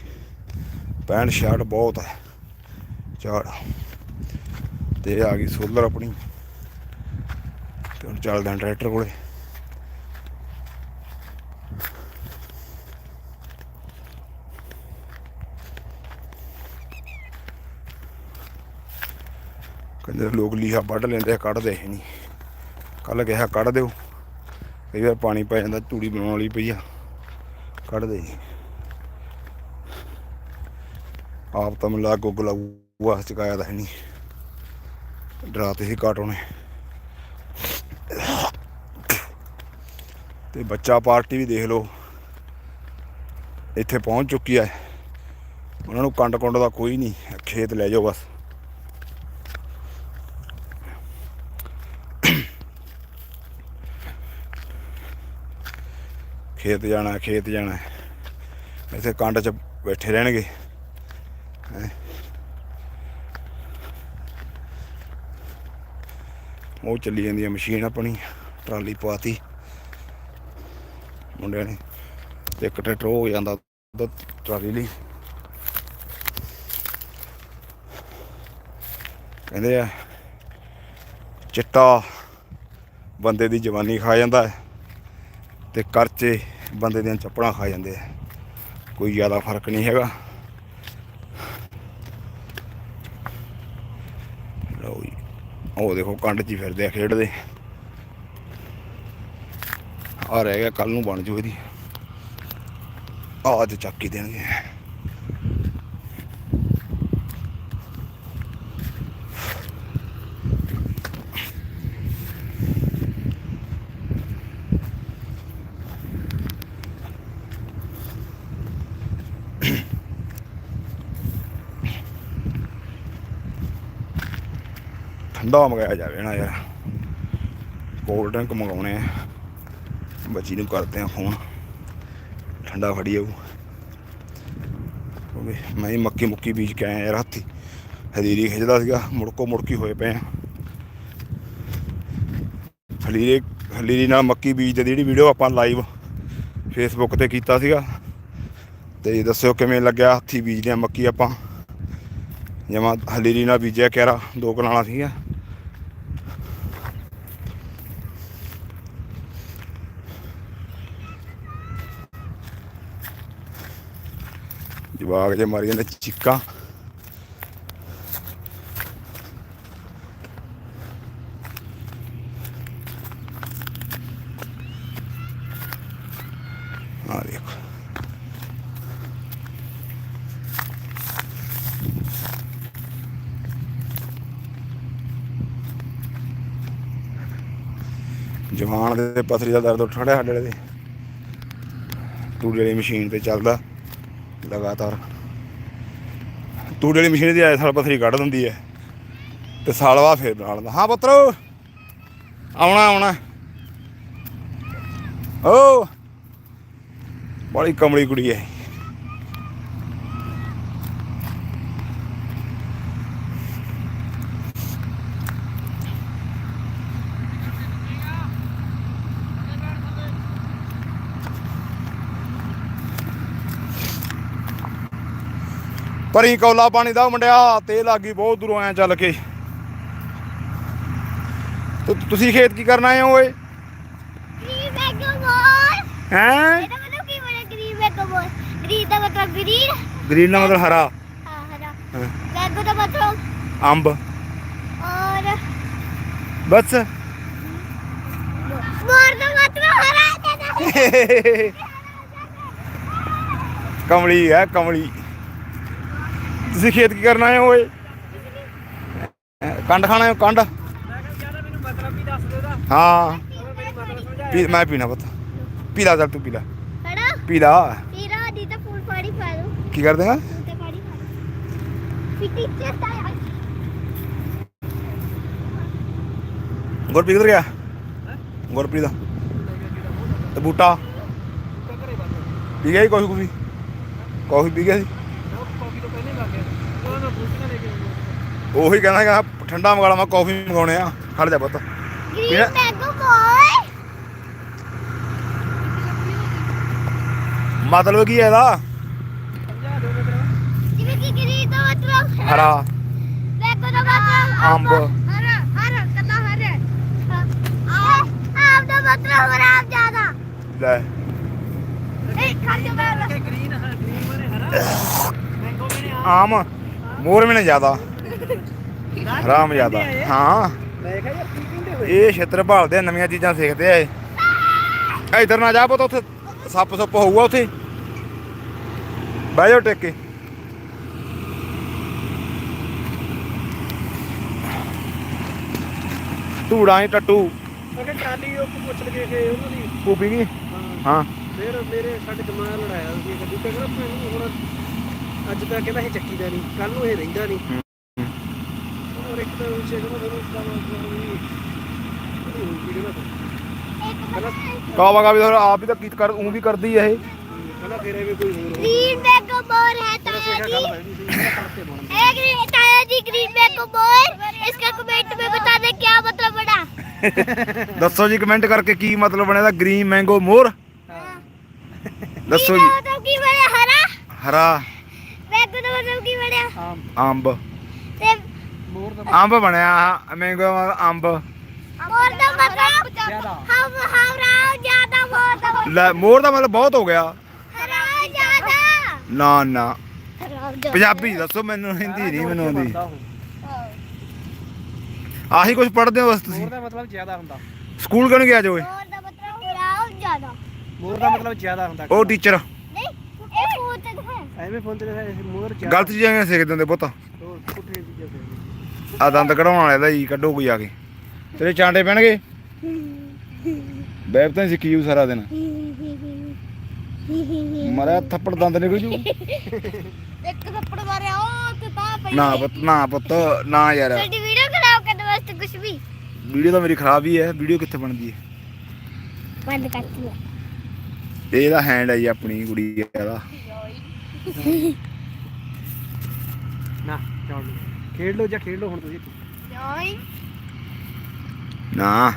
65 66 ਬਹੁਤ ਹੈ। ਝਾੜ। ਤੇ ਆ ਗਈ ਸੋਲਰ ਆਪਣੀ। ਤੇ ਹੁਣ ਚੱਲਦੇ ਹਾਂ ਟਰੈਕਟਰ ਕੋਲੇ। ਕਹਿੰਦੇ ਲੋਕ ਲੀਹਾ ਵੱਢ ਲੈਂਦੇ ਕੱਢਦੇ ਹੀ ਨਹੀਂ। ਕੱਲ ਕਿਹਾ ਕੱਢ ਦਿਓ। ਕਈ ਵਾਰ ਪਾਣੀ ਪੈ ਜਾਂਦਾ, ਤੂੜੀ ਬਣਾਉਣ ਵਾਲੀ ਪਈ ਆ, ਕੱਢਦੇ ਨਹੀਂ। ਆਪ ਤਾਂ ਮਿਲਾ ਗੁੱਗਲਾ ਬੂਆ ਚਕਾਇਆ ਤਾਂ ਹੈ ਨਹੀਂ। ਡਰਾਤੇ ਸੀ ਕਾਟੋ ਨੇ। ਤੇ ਬੱਚਾ ਪਾਰਟੀ ਵੀ ਦੇਖ ਲਓ। ਇੱਥੇ ਪਹੁੰਚ ਚੁੱਕੀ ਹੈ ਉਹਨਾਂ ਨੂੰ ਕੰਡ ਕੁੰਡ ਦਾ ਕੋਈ ਨਹੀਂ, ਖੇਤ ਲੈ ਜਾਓ ਬਸ। ਖੇਤ ਜਾਣਾ ਖੇਤ ਜਾਣਾ। ਇੱਥੇ ਕੰਡ 'ਚ ਬੈਠੇ ਰਹਿਣਗੇ। ਹੈਂ। ਉਹ ਚੱਲੀ ਜਾਂਦੀ ਹੈ ਮਸ਼ੀਨ ਆਪਣੀ, ਟਰਾਲੀ ਪਾਤੀ ਮੁੰਡਿਆਂ ਨੇ ਤੇ ਇੱਕ ਟਰੈਕਟਰ ਹੋ ਜਾਂਦਾ ਟਰਾਲੀ ਲਈ। ਕਹਿੰਦੇ ਆ, ਚਿੱਟਾ ਬੰਦੇ ਦੀ ਜਵਾਨੀ ਖਾ ਜਾਂਦਾ ਹੈ ਤੇ ਕਰਚੇ ਬੰਦੇ ਦੀਆਂ ਚੱਪੜਾਂ ਖਾ ਜਾਂਦੇ ਆ। ਕੋਈ ਜ਼ਿਆਦਾ ਫ਼ਰਕ ਨਹੀਂ ਹੈਗਾ। ਲਓ ਜੀ, ਉਹ ਦੇਖੋ ਕੰਡ 'ਚ ਹੀ ਫਿਰਦੇ ਆ ਖੇਡਦੇ। ਆ ਰਹਿ ਗਿਆ ਕੱਲ ਨੂੰ ਬਣ ਜੂ ਇਹਦੀ। ਆ ਅੱਜ ਦੇਣਗੇ। ਠੰਡਾ ਮੰਗਾਇਆ ਜਾਵੇ ਨਾ ਯਾਰ। ਕੋਲਡ ਡਰਿੰਕ ਮੰਗਾਉਣੇ ਆ। ਬੱਚੀ ਨੂੰ ਕਰਦੇ ਆ ਫੋਨ ਠੰਡਾ ਫੜੀ ਆਊ ਕਿਉਂਕਿ ਮੈਂ ਹੀ ਮੱਕੀ ਮੁੱਕੀ ਬੀਜ ਕੇ ਆਇਆ ਯਾਰ ਹੱਥੀ। ਹਦੀਰੀ ਖਿੱਚਦਾ ਸੀਗਾ, ਮੁੜਕੋ ਮੁੜਕੀ ਹੋਏ ਪਏ ਆ। ਹਲੀਰੇ ਹਲੀਰੀ ਨਾਲ ਮੱਕੀ ਬੀਜ ਦੀ ਜਿਹੜੀ ਵੀਡੀਓ ਆਪਾਂ ਲਾਈਵ ਫੇਸਬੁੱਕ ਤੇ ਕੀਤਾ ਸੀਗਾ। ਤੇ ਦੱਸਿਓ ਕਿਵੇਂ ਲੱਗਿਆ ਹੱਥੀ ਬੀਜਦੇ ਆ ਮੱਕੀ ਆਪਾਂ। ਜਮਾ ਹਲੀਰੀ ਨਾਲ ਬੀਜਿਆ ਕਿਹੜਾ ਦੋ ਕਨਾਲਾਂ ਸੀਗਾ ਜਵਾਗ ਜੇ ਮਾਰੀ ਜਾਂਦੇ ਚਿੱਕਾ। ਆ ਦੇਖੋ। ਜਵਾਨ ਦੇ ਪਥਰੀ ਦਾ ਦਰਦ ਉੱਠ ਖੜਿਆ ਸਾਡੇ ਦੇ। ਤੂੜੀ ਵਾਲੀ ਮਸ਼ੀਨ ਤੇ ਚੱਲਦਾ। ਲਗਾਤਾਰ। ਤੂੜੀ ਵਾਲੀ ਮਸ਼ੀਨ ਦੀ ਆਏ ਸਾਲ ਪਥਰੀ ਕੱਢ ਦਿੰਦੀ ਹੈ ਤੇ ਸਾਲ ਬਾਅਦ ਫੇਰ ਬਣਾ ਲੈਂਦਾ। ਹਾਂ ਪੁੱਤਰ। ਆਉਣਾ ਆਉਣਾ। ਓ, ਬੜੀ ਕਮਲੀ ਕੁੜੀ ਹੈ ਪਰੀ ਕੌਲਾ ਪਾਣੀ ਦਾ ਮੁੰਡਿਆ ਤੇ ਲੱਗੀ ਬਹੁਤ ਦੂਰੋਂ ਆਇਆ ਚੱਲ ਕੇ। ਤੁ- ਤੁਸੀਂ ਖੇਤ ਕੀ ਕਰਨ ਆਏ ਹੋ ਓਏ? ਗ੍ਰੀਨ ਮੈਂਗੋ ਬੋਲ ਹੈ? ਇਹਦਾ ਮਤਲਬ ਕੀ ਬਣਾ ਗ੍ਰੀਨ ਮੈਂਗੋ ਬੋਲ ਗ੍ਰੀਨ ਦਾ ਮਤਲਬ ਗ੍ਰੀਨ ਗ੍ਰੀਨ ਦਾ ਮਤਲਬ ਹਰਾ। ਹਾਂ ਹਰਾ। ਹਾਂ। ਮੈਂਗੋ ਦਾ ਮਤਲਬ? ਅੰਬ। ਔਰ? ਬਸ। ਮੋਰ ਦਾ ਮਤਲਬ ਹਰਾ ਕਮਲੀ ਹੈ ਕਮਲੀ। ਤੁਸੀਂ ਖੇਤ ਕੀ ਕਰਨ ਆਏ ਹੋ ਓਏ? ਹੈਂ, ਕੰਡ ਖਾਣਾ ਹੈ ਕੰਡ? ਹਾਂ। ਪੀ ਮੈਂ ਪੀਣਾ ਪੁੱਤ। ਪੀ ਲਾ ਚੱਲ ਤੂੰ ਪੀ ਲਾ। ਹੜਾ ਪੀ ਲਾ। ਦੀ ਤਾਂ ਫੁੱਲ ਪਾਣੀ ਪਾ ਦੋ। ਕੀ ਕਰ ਦੇਗਾ ਗੁਰਪ੍ਰੀਤ ਕਿੱਧਰ ਗਿਆ? ਗੁਰਪ੍ਰੀਤ। ਦਾ ਤੇ ਬੂਟਾ? ਪੀ ਗਿਆ ਸੀ ਕੌਫੀ ਕੁਫੀ ਕੌਫੀ ਪੀ ਗਿਆ ਸੀ? ਉਹੀ ਕਹਿੰਦਾ ਹੈਗਾ ਠੰਡਾ ਮੰਗਾਲਾ ਮੈਂ ਕੌਫੀ ਮੰਗਾਉਣੇ ਆ। ਖੜ ਜਾ ਪੁੱਤ। ਗ੍ਰੀਨ? ਮੈਂਗੋ ਬੋਲ ਮਤਲਬ ਕੀ ਹੈ ਇਹਦਾ? ਜਿਵੇਂ ਕਿ ਗ੍ਰੀਨ ਦਾ ਮਤਲਬ ਹਰਾ। ਮੈਂਗੋ ਦਾ ਮਤਲਬ ਅੰਬ। ਹਰਾ ਹਰਾ ਕਦਾ ਹਰਾ। ਆ ਆਮ ਦਾ ਮਤਲਬ ਹਰਾ ਜ਼ਿਆਦਾ। ਲੈ। ਇਹ ਖਾ ਕੇ ਮੈਂ ਆਮ। ਮੋਰ ਵੀ ਨੇ ਜ਼ਿਆਦਾ। ਹਰਾਮ ਜ਼ਿਆਦਾ। ਹਾਂ। ਇਹ ਛੇਤਰ ਭਾਲਦੇ ਆ, ਨਵੀਆਂ ਚੀਜ਼ਾਂ ਸਿੱਖਦੇ ਆ ਇਹ। ਇਧਰ ਨਾ ਜਾ ਪੁੱਤ, ਉੱਥੇ ਸੱਪ ਸੁੱਪ ਹੋਊਗਾ ਉੱਥੇ। ਬਹਿ ਜਾਓ ਟਿਕ। ਧੂੜਾਂ ਹੀ ਟੱਟੂ। ਅਗੇ ਟਰਾਲੀ ਉਹ ਪੁੱਛ ਲਗੇ ਕਿ ਉਹਨਾਂ ਦੀ ਪੂਪੀ ਗਈ ਹਾਂ। ਫਿਰ ਮੇਰੇ ਸਾਡੇ ਦਿਮਾਗ ਲੜਾਇਆ ਸੀ ਗੱਡੀ ਤੇ ਕਹਿੰਦਾ ਮੈਨੂੰ ਹੁਣ ਅੱਜ ਤਾਂ ਕਹਿੰਦਾ ਇਹ ਚੱਕੀ ਦਾ ਨਹੀਂ ਕੱਲ ਨੂੰ ਇਹ ਰਹਿੰਦਾ ਨਹੀਂ ਔਰ ਇੱਕ ਤਾਂ ਉਸੇ ਕਹਿੰਦਾ ਮੈਨੂੰ ਕੰਮ ਕਾਵਾ ਕਾ ਵੀ ਥੋੜਾ ਆਪ ਵੀ ਤਾਂ ਕੀ ਕਰ ਉਹ ਵੀ ਕਰਦੀ ਹੈ ਇਹ ਕਹਿੰਦਾ ਫਿਰ ਐਵੇਂ ਕੋਈ ਹੋਰ ग्रीन मैंगो बोल है ਤੇਰਾ ताया ਸੇਖਾ जी ਗੱਲ ਬੈਠੀ ਸੀ ਇਹਦਾ ਕੱਲ ਤੇ ਬਣ ए ग्रीन ताया जी ग्रीन मैंगो बोल इसका कमेंट में बता दे क्या मतलब बड़ा ਦੱਸੋ ਜੀ ਕਮੈਂਟ ਕਰਕੇ ਕੀ ਮਤਲਬ ਬਣਿਆ ਦਾ ਗ੍ਰੀਨ ਮੈਂਗੋ ਮੋਰ ਦੱਸੋ ਜੀ मतलब की बड़ा हरा ਹਰਾ ਅੰਬ। ਬਣਿਆ ਆਹ ਮੈਂਗੋ ਅੰਬ। ਮੋਰ ਦਾ ਮਤਲਬ ਹਮ ਹਮਰਾ ਜ਼ਿਆਦਾ ਮੋਰ ਲੈ ਮੋਰ ਦਾ ਮਤਲਬ ਬਹੁਤ ਹੋ ਗਿਆ। ਨਾ ਨਾ। ਪੰਜਾਬੀ ਦੱਸੋ ਮੈਨੂੰ ਹਿੰਦੀ ਨਹੀਂ ਮੈਨੂੰ ਆਉਂਦੀ। ਆਹੀ ਕੁਝ ਪੜਦੇ ਹੋ ਬਸ ਤੁਸੀਂ? ਮੋਰ ਦਾ ਮਤਲਬ ਜ਼ਿਆਦਾ ਹੁੰਦਾ। ਸਕੂਲ ਕਿਉਂ ਗਿਆ ਜੋ ਮੋਰ ਦਾ ਮਤਲਬ ਜ਼ਿਆਦਾ ਹੁੰਦਾ। ਉਹ ਟੀਚਰ। ਗਲਤ ਚੀਜ਼ਾਂ ਸਿੱਖ ਦਿੰਦੇ ਪੁੱਤ? ਆ ਦੰਦ ਕਢਾਉਣ ਵਾਲੇ ਜੀ ਕੱਢੋ ਕੋਈ ਆ ਕੇ। ਤੇਰੇ ਚਾਂਡੇ ਪੈਣਗੇ? ਬੈਬ ਤਾਂ ਸਿੱਖੀ ਜੂ ਸਾਰਾ ਦਿਨ। ਮਰਿਆ ਥੱਪੜ ਦੰਦ ਨਿਕਲ ਜੂ। ਇੱਕ ਥੱਪੜ ਮਾਰਿਆ ਉਹ ਤੇ ਤਾਂ ਪਈ ਨਾ ਪੁੱਤ ਨਾ ਪੁੱਤ ਨਾ ਯਾਰ। ਸਾਡੀ ਵੀਡੀਓ ਖਰਾਬ ਕਰਨ ਵਾਸਤੇ ਕੁਝ ਵੀ। ਵੀਡੀਓ ਤਾਂ ਮੇਰੀ ਖਰਾਬ ਹੀ ਹੈ ਵੀਡੀਓ ਕਿੱਥੇ ਬਣਦੀ ਹੈ? ਬੰਦ ਕਰਤੀ ਹੈ। ਇਹਦਾ ਹੈਂਡ ਹੈ ਜੀ ਆਪਣੀ ਕੁੜੀ ਦਾ ਨਾ ਚੌੜ ਖੇਡ ਲਓ ਜਾਂ ਖੇਡ ਲਓ ਹੁਣ ਤੁਸੀਂ। ਜੋਈ ਨਾ।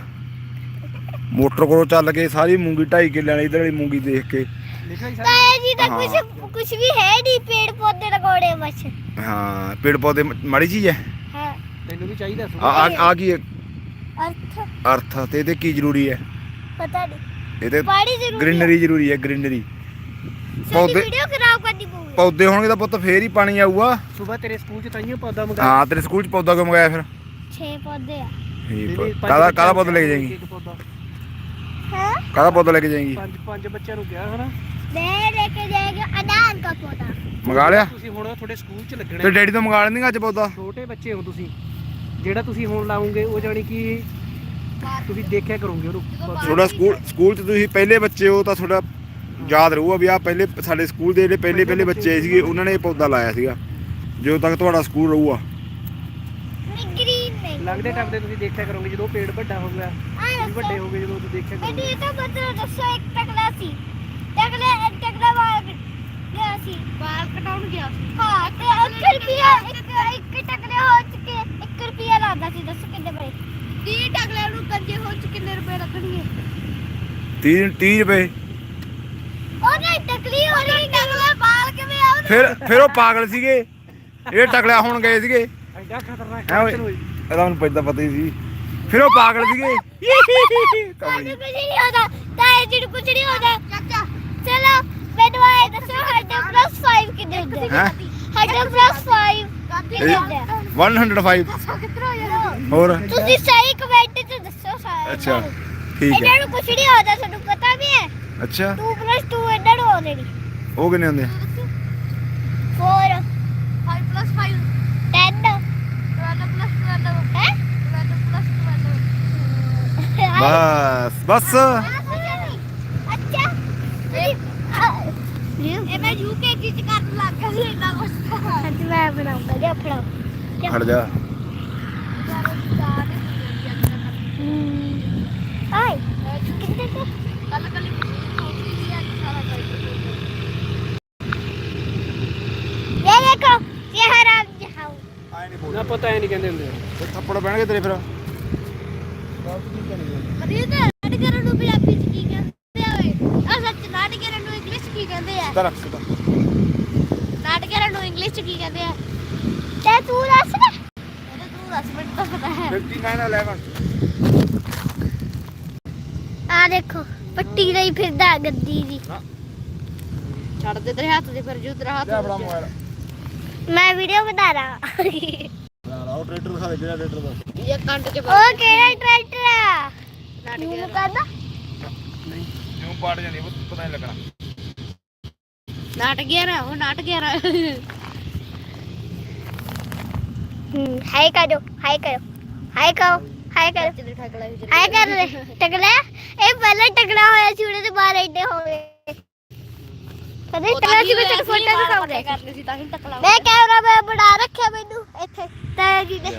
ਮੋਟਰ ਕੋਲੋਂ ਚੱਲ ਕੇ ਸਾਰੀ ਮੂੰਗੀ ਢਾਈ ਕਿੱਲੇ ਵਾਲੀ ਇਧਰ ਵਾਲੀ ਮੂੰਗੀ ਦੇਖ ਕੇ। ਹੀ ਸਾਰਾ। ਤਾਇਆ ਜੀ ਤਾਂ ਹਾਂ। ਕੁਝ ਕੁਝ ਵੀ ਹੈ ਨਹੀਂ ਪੇੜ ਪੌਦੇ ਲਗਾਉਣੇ ਬਸ। ਹਾਂ ਪੇੜ ਪੌਦੇ ਮ- ਮਾੜੀ ਚੀਜ਼ ਹੈ। ਹਾਂ। ਤੈਨੂੰ ਵੀ ਚਾਹੀਦਾ ਆ ਆ ਆ ਕੀ ਹੈ? ਅਰਥ। ਅਰਥ ਤੇ ਇਹਦੇ ਕੀ ਜ਼ਰੂਰੀ ਹੈ? ਪਤਾ ਨਹੀਂ। ਇਹਦੇ ਪਾਣੀ ਜ਼ਰੂਰੀ ਗ੍ਰੀਨਰੀ ਜ਼ਰੂਰੀ ਹੈ ਗ੍ਰੀਨਰੀ। ਸਾਡੀ ਪੌਦੇ ਵੀਡੀਓ ਖਰਾਬ ਕਰਦੀ ਪਊਗੀ। ਪੌਦੇ ਹੋਣਗੇ ਤਾਂ ਪੁੱਤ ਫੇਰ ਹੀ ਪਾਣੀ ਆਊਗਾ। ਸਵੇਰ ਤੇਰੇ ਸਕੂਲ ਚ ਤਾਈਓ ਪੌਦਾ ਮੰਗਾਇਆ ਹਾਂ ਤੇਰੇ ਸਕੂਲ ਚ ਪੌਦਾ ਕਿਉਂ ਮੰਗਾਇਆ ਫਿਰ? 6 ਪੌਦੇ ਆ। ਕਾਹਦਾ ਕਾਹਦਾ ਪੌਦਾ ਲੈ ਕੇ ਜਾਏਂਗੀ? ਇੱਕ ਪੌਦਾ। ਹਾਂ? ਕਾਹਦਾ ਪੌਦਾ ਲੈ ਕੇ ਜਾਏਂਗੀ? ਪੰਜ ਪੰਜ ਬੱਚਿਆਂ ਨੂੰ ਗਿਆ ਹਨਾ। ਮੈਂ ਲੈ ਕੇ ਜਾਏਗਾ ਅਨਾਰ ਦਾ ਪੌਦਾ। ਮੰਗਾ ਲਿਆ? ਤੁਸੀਂ ਹੁਣ ਤੁਹਾਡੇ ਸਕੂਲ ਚ ਲੱਗਣਾ ਤੇ ਡੈਡੀ ਤੋਂ ਮੰਗਾ ਲੈਂਦੀ ਅੱਜ ਪੌਦਾ? ਛੋਟੇ ਬੱਚੇ ਹੋ ਤੁਸੀਂ। ਜਿਹੜਾ ਤੁਸੀਂ ਹੁਣ ਲਾਉਂਗੇ ਉਹ ਜਾਨੀ ਕਿ ਤੁਸੀਂ ਦੇਖਿਆ ਕਰੋਗੇ ਉਹਨੂੰ। ਤੁਹਾਡਾ ਸਕੂਲ ਸਕੂਲ ਚ ਤੁਸੀਂ ਪਹਿਲੇ ਬੱਚੇ ਹੋ ਤਾਂ ਤੁਹਾਡਾ ਯਾਦ ਰਹੂਗਾ ਵੀ ਆ ਪਹਿਲੇ ਸਾਡੇ ਸਕੂਲ ਦੇ ਜਿਹੜੇ ਪਹਿਲੇ ਪਹਿਲੇ ਬੱਚੇ ਸੀਗੇ ਉਹਨਾਂ ਨੇ ਇਹ ਪੌਦਾ ਲਾਇਆ ਸੀਗਾ। ਜਦੋਂ ਤੱਕ ਤੁਹਾਡਾ ਸਕੂਲ ਰਹੂਗਾ। ਗ੍ਰੀਨ ਨੇ ਲੰਘਦੇ ਤੁਸੀਂ ਦੇਖਿਆ ਕਰੋਗੇ ਜਦੋਂ ਪੇੜ ਵੱਡਾ ਹੋ ਗਿਆ ਆ ਵੱਡੇ ਹੋ ਗਏ ਜਦੋਂ ਤੁਸੀਂ ਦੇਖਿਆ ਮੈਨੂੰ ਕਰੋਗੇ ਇਹ ਤਾਂ ਮਤਲਬ ਦੱਸੋ ਇੱਕ ਟਕਲਾ ਸੀ। ਟਕਲਾ ਟਕਲਾ ਵਾਲ ਗਿਆ ਸੀ। ਵਾਲ ਕਟਾਉਣ ਗਿਆ ਸੀ। ਹਾਂ ਤੇ 1 ਰੁਪਿਆ ਇੱਕ ਇੱਕ ਟਕਲੇ ਹੋ ਚੁੱਕੇ 1 ਰੁਪਿਆ ਲਾਦਾ ਸੀ। ਦੱਸੋ ਕਿੰਨੇ ਬੜੇ 30 ਟਕਲੇ ਨੂੰ ਕੰਜੇ ਹੋ ਚੁੱਕੇ ਕਿੰਨੇ ਰੁਪਏ ਲੱਗਣਗੇ 30 30 ਰੁਪਏ। ਉਹਨੇ ਟਕਲੀ ਹੋ ਰਹੀ ਟਕਲੇ ਵਾਲ ਕਿਵੇਂ ਆਉਣ ਫਿਰ ਫਿਰ ਉਹ ਪਾਗਲ ਸੀਗੇ। ਇਹ ਟਕਲਿਆ ਹੋਣ ਗਏ ਸੀਗੇ। ਐਡਾ ਖਤਰਨਾਕ ਓਏ ਹੋਈ। ਇਹਦਾ ਮੈਨੂੰ ਪਹਿਲਾਂ ਪਤਾ ਹੀ ਸੀ। ਫਿਰ ਉਹ ਪਾਗਲ ਸੀਗੇ। ਕਮਲੀ। ਕੁਝ ਨਹੀਂ ਹੁੰਦਾ ਤਾਏ ਜੀ ਨੂੰ ਕੁਝ ਨਹੀਂ ਹੁੰਦਾ ਚਾਚਾ। ਚਲੋ ਮੈਨੂੰ ਆਏ ਦੱਸੋ ਪਲੱਸ 5 ਕਿੰਨੇ ਹੁੰਦੇ? ਹੈਂ? ਪਲੱਸ 5 ਕਿੰਨੇ ਹੁੰਦੇ? 105 ਹੋਰ? ਤੁਸੀਂ ਸਹੀ ਕਮੈਂਟ ਚ ਦੱਸੋ ਸਾਰੇ ਅੱਛਾ ਠੀਕ ਹੈ। ਇਹਨਾਂ ਨੂੰ ਕੁਝ ਨਹੀਂ ਹੁੰਦਾ ਤੁਹਾਨੂੰ ਪਤਾ ਵੀ ਹੈ। ਅੱਛਾ। 2 2 ਇਹਨਾਂ ਨੂੰ ਆਉਂਦੇ ਨਹੀਂ। ਉਹ ਕਿੰਨੇ ਹੁੰਦੇ 4 5 plus 5 10 12 plus 12 ਹੈ 12 plus 12 ਬਸ ਬਸ। ਅੱਛਾ। ਇਹ ਮੈਂ ਯੂਕੇਜੀ ਚ ਕਰਨ ਲੱਗ ਗਿਆ ਸੀ ਇੰਨਾ ਕੁਛ ਅੱਜ ਮੈਂ ਬਣਾਉਂਗਾ ਲਿਆ ਫੜਾਓ। ਖੜ ਜਾ। ਨਾ ਪਤਾ ਹੀ ਨਹੀਂ ਕਹਿੰਦੇ ਹੁੰਦੇ। ਤੇ ਥੱਪੜ ਪੈਣਗੇ ਤੇਰੇ ਫਿਰ। ਅਰੇ ਤੇ ਨਾਟ ਕਰਨ ਨੂੰ ਪੰਜਾਬੀ ਚ ਕੀ ਕਹਿੰਦੇ ਆ ਓਏ। ਆ ਸੱਚ ਨਾਟ ਕਰਨ ਨੂੰ ਇੰਗਲਿਸ਼ ਚ ਕੀ ਕਹਿੰਦੇ ਆ? ਤਾਂ ਰੱਖ ਤਾ ਨਾਟ ਕਰਨ ਨੂੰ ਇੰਗਲਿਸ਼ ਚ ਕੀ ਕਹਿੰਦੇ ਆ? ਤੇ ਤੂੰ ਆ ਦੇਖੋ ਪੱਟੀ ਲਈ ਫਿਰਦਾ ਗੱਦੀ ਜੀ ਛੱਡ ਦੇ ਤੇਰੇ ਹੱਥ ਦੇ ਫਿਰ ਜੂ ਤੇਰਾ ਹੱਥ ਲੈ ਆਪਣਾ ਮੋਬਾਈਲ। ਮੈਂ ਵੀਡੀਓ ਬਣਾ ਰਹਾ ਲਾਓ ਟਰੈਕਟਰ ਦਿਖਾ ਦੇ ਕਿਹੜਾ ਟਰੈਕਟਰ ਦਾ। ਇਹ ਕੰਟ ਚ ਉਹ ਕਿਹੜਾ ਟਰੈਕਟਰ ਆ? ਨਾਟ ਨੂੰ ਗਿਆ ਕਰਦਾ। ਜਿਉਂ ਪਾੜ ਜਾਂਦੀ ਉਹ ਪਤਾ ਨਹੀਂ ਲੱਗਣਾ। ਨਾਟ ਗਿਆ ਨਾ ਉਹ ਨਾਟ ਗਿਆ ਨਾ। ਹਾਈ ਕਰੋ ਹਾਈ ਕਰੋ। ਹਾਈ ਕਰੋ। ਹਾਈ ਕਰੋ ਹਾਈ ਕਰ ਲੈ ਟਕਲਾ ਇਹ ਪਹਿਲਾਂ ਟਕਲਾ ਹੋਇਆ ਸੀ ਉਹਦੇ ਬਾਹਰ ਐਡੇ ਹੋ ਗਏ। ਕਦੇ ਟਕਲਾ ਸੀ ਮੈਂ ਤੇਰੀ ਫੋਟੋ ਦਿਖਾਉਂਗਾ ਕਰਨੀ ਸੀ ਤਾਂ ਹੀ ਤੱਕਲਾ ਮੈਂ ਕੈਮਰਾ ਮੈਂ ਬਣਾ ਰੱਖਿਆ ਮੈਨੂੰ ਇੱਥੇ। ਤਾਇਆ ਜੀ ਨੇ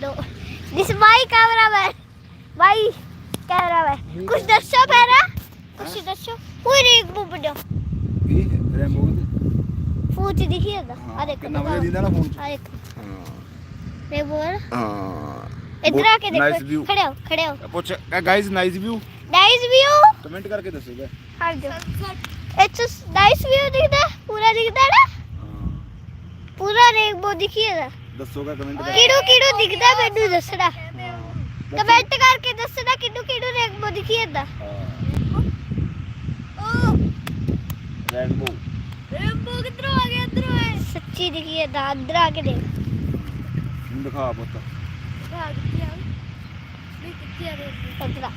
ਦੋ ਦਿਸ ਮਾਈ ਕੈਮਰਾ ਮੈਨ ਮਾਈ ਕੈਮਰਾ ਮੈਨ ਕੁਝ ਦੱਸੋ ਪਹਿਰਾ ਕੁਝ ਦੱਸੋ? ਪੂਰੀ ਬੁੱਬੜੋ ਕੀ ਰੈਮੋ ਫੂਚ ਦਿਖੀ ਜਾਂਦਾ। ਆ ਦੇਖੋ ਕਿੰਨਾ ਵਧੀਆ ਦਿੰਦਾ ਨਾ ਫੋਨ ਚ। ਆ ਦੇਖੋ। ਹਾਂ। ਰੇ ਬੋਲ ਹਾਂ। ਇੱਧਰ ਆ ਕੇ ਨਾਈਸ ਦੇਖੋ ਵਿਊ ਖੜੇ ਹੋ ਖੜੇ ਹੋ। ਪੁੱਛ guys nice view nice view comment ਕਰਕੇ ਦੱਸੋਗਾ ਹਟ ਜਾ ਇੱਥੇ ਨਾਈਸ ਵਿਊ ਦਿਖਦਾ? ਪੂਰਾ ਦਿਖਦਾ ਹੈ। ਨਾ ਪੂਰਾ ਰੇਨਬੋ ਦਿਖੀ ਜਾਂਦਾ ਦੱਸੋਗਾ ਕਮੈਂਟ ਕਰਕੇ। ਕਿਹੜੂ ਕਿਹੜੂ ਦਿਖਦਾ ਮੈਨੂੰ ਦੱਸਣਾ। ਕਮੈਂਟ ਕਰਕੇ ਦੱਸਣਾ ਕਿਹਨੂੰ ਕਿਹਨੂੰ ਰੇਨਬੋ ਦਿਖੀ ਜਾਂਦਾ ਰੈਨਬੋ ਰੇਨਬੋ ਕਿੱਧਰੋਂ ਆ ਗਿਆ ਇੱਧਰੋਂ ਹੈ ਸੱਚੀ ਦਿਖੀ ਜਾਂਦਾ ਅੰਦਰ ਆ ਕੇ ਦੇਖ। ਦਿਖਾ ਪੁੱਤ। ਇੱਧਰ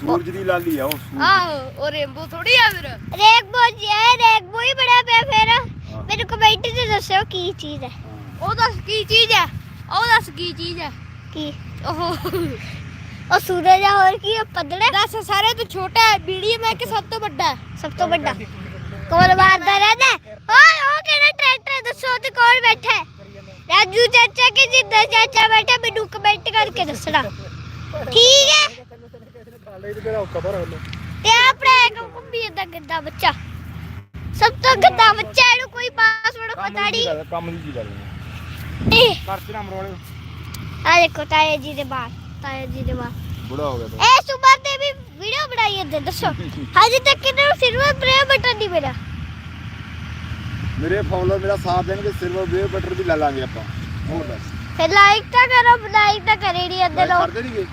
ਸੂਰਜ ਦੀ ਲਾਲੀ ਆ ਉਹ ਸੂਰਜ। ਆਹੋ ਉਹ ਰੇਂਬੋ ਥੋੜੀ ਆ ਫਿਰ। ਰੇਨਬੋ ਜੀ ਹੈ ਰੇਨਬੋ ਹੀ ਬੜਾ ਪਿਆ ਫੇਰ। ਮੈਨੂੰ ਕਮੈਂਟ 'ਚ ਦੱਸੋ ਕੀ ਚੀਜ਼ ਹੈ ਉਹ ਦੱਸ ਕੀ ਚੀਜ਼ ਹੈ ਉਹ ਦੱਸ ਕੀ ਚੀਜ਼ ਹੈ ਕੀ? ਉਹ ਉਹ ਸੂਰਜ ਆ ਹੋਰ ਕੀ ਹੈ ਪਤੜਾ ਦੱਸ ਸਾਰੇ ਤੋਂ ਛੋਟਾ ਹੈ ਵੀਡੀਓ ਮੈਂ ਕਿ ਸਭ ਤੋਂ ਵੱਡਾ। ਹੈ? ਸਭ ਤੋਂ ਵੱਡਾ। ਕੌਣ ਮਾਰਦਾ ਰਹਿੰਦਾ? ਹੈ? ਓਏ ਉਹ ਕਿਹੜਾ ਟਰੈਕਟਰ ਹੈ? ਦੱਸੋ ਤੇ ਕੌਣ ਬੈਠਾ ਹੈ? ਰਾਜੂ ਚਾਚਾ ਕਿ ਜਿੱਦਾਂ ਚਾਚਾ ਬੈਠਾ ਮੈਨੂੰ ਕਮੈਂਟ ਕਰਕੇ ਦੱਸਣਾ। ਠੀਕ ਹੈ? ਤੇ ਮੇਰਾ ਔਕਾ ਪਰ ਹੁੰਦਾ ਤੇ ਆਪਣਾ ਇੱਕ ਕੁੰਬੀ ਦਾ ਗੰਦਾ ਬੱਚਾ। ਸਭ ਤੋਂ ਗੰਦਾ ਬੱਚਾ ਇਹਨੂੰ ਕੋਈ ਪਾਸਵਰਡ ਪਤਾ ਨਹੀਂ ਕੰਮ ਦੀ ਜੀ ਗੱਲ ਨਹੀਂ ਕਰਚ ਨਾ ਮਰਵਾਲੇ ਆ ਦੇਖੋ ਤਾਇਆ ਜੀ ਦੇ ਬਾਹਰ ਤਾਇਆ ਜੀ ਦੇ ਬਾਹਰ ਬੁੜਾ ਹੋ ਗਿਆ ਇਹ ਸੁਬਹ ਤੇ ਵੀ ਵੀਡੀਓ ਬਣਾਈ ਜਾਂਦੇ ਦੱਸੋ। ਹਜੇ ਤੱਕ ਕਿੰਨੇ ਨੂੰ ਸਿਲਵਰ ਪ੍ਰੇ ਬਟਨ ਨਹੀਂ ਮਿਲਿਆ। ਮੇਰੇ ਫੋਲੋਅਰ ਮੇਰਾ ਸਾਥ ਦੇਣਗੇ ਸਿਲਵਰ ਬਲੇ ਬਟਰ ਵੀ ਲੈ ਲਾਂਗੇ ਆਪਾਂ ਹੋਰ ਬਸ ਫਿਰ ਲਾਈਕ ਤਾਂ ਕਰੋ ਲਾਈਕ ਤਾਂ ਕਰੇ ਨਹੀਂ ਅੱਧੇ ਲੋਕ ਕਰ ਦੇਣਗੇ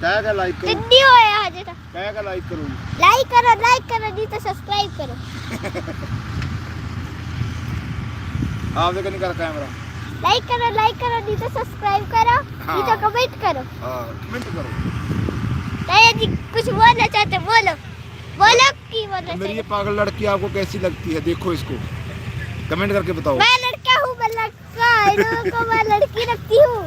ਕਹਿ ਕੇ ਲਾਈਕ ਕਰੋ ਜਿੱਦੀ ਹੋਇਆ ਹਜੇ ਤਾਂ ਕਹਿ ਕੇ ਲਾਈਕ ਕਰੋ ਲਾਈਕ ਕਰੋ ਲਾਈਕ ਕਰੋ ਜੀ ਤਾਂ ਸਬਸਕ੍ਰਾਈਬ ਕਰੋ ਆਪ ਦੇ ਕੰਨੀ ਕਰ ਕੈਮਰਾ लाइक करो लाइक करो नहीं तो सब्सक्राइब करो हाँ। नहीं तो कमेंट करो हाँ, कमेंट करो तो यदि कुछ बोलना चाहते बोलो बोलो की बोलना मेरी ये पागल लड़की आपको कैसी लगती है देखो इसको कमेंट करके बताओ मैं लड़का हूँ मैं लड़का इन लोगों को मैं लड़की रखती हूँ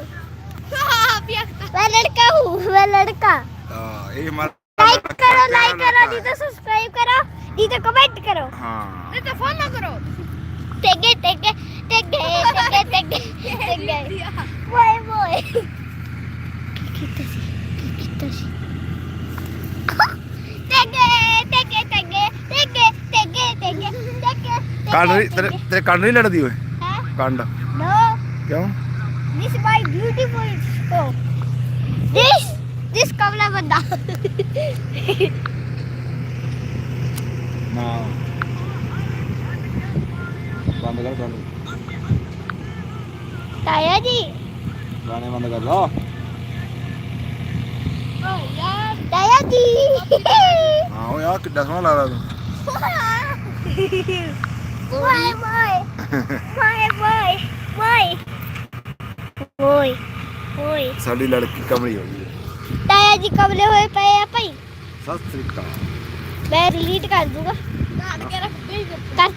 मैं लड़का हूँ मैं लड़का हाँ, ये हमारा लाइक करो लाइक करो नहीं तो सब्सक्राइब करो नहीं तो कमेंट करो हाँ नहीं तो फॉलो करो टेके टेके टेके टेके टेके टेके बोए बोए कितना सी कितना सी टेके ਨਹੀਂ- ਤੇਰੇ ਤੇਰੇ ਕੰਨ ਨਹੀਂ ਲੜਦੀ ਓਏ? ਕੰਨ ਨੋ ਕਿਉਂ? This is my beautiful stove. This, this ਬੰਦਾ। ਨਾ। ਬੰਦ ਕਰ ਬੰਦ ਤਾਇਆ ਜੀ। ਗਾਣੇ ਬੰਦ ਕਰ ਲਾ। ਤਾਇਆ ਜੀ। ਹਾਂ ਆ ਕਿੱਡਾ ਸੋਹਣਾ ਲੱਗਦਾ ਤੂੰ। ਸਾਡੀ ਲੜਕੀ ਕਮਲੀ ਹੋਈ ਹੈ। ਤਾਇਆ ਜੀ ਕਬਲੇ ਹੋਏ ਪਏ ਆ ਭਾਈ ਸਤਿ ਸ੍ਰੀ ਅਕਾਲ ਮੈਂ ਰਿਲੀਟ ਕਰ ਦੂੰਗਾ ਨਾਟ ਕੇ ਰੱਖ ਦੇ ਕਰਤਾ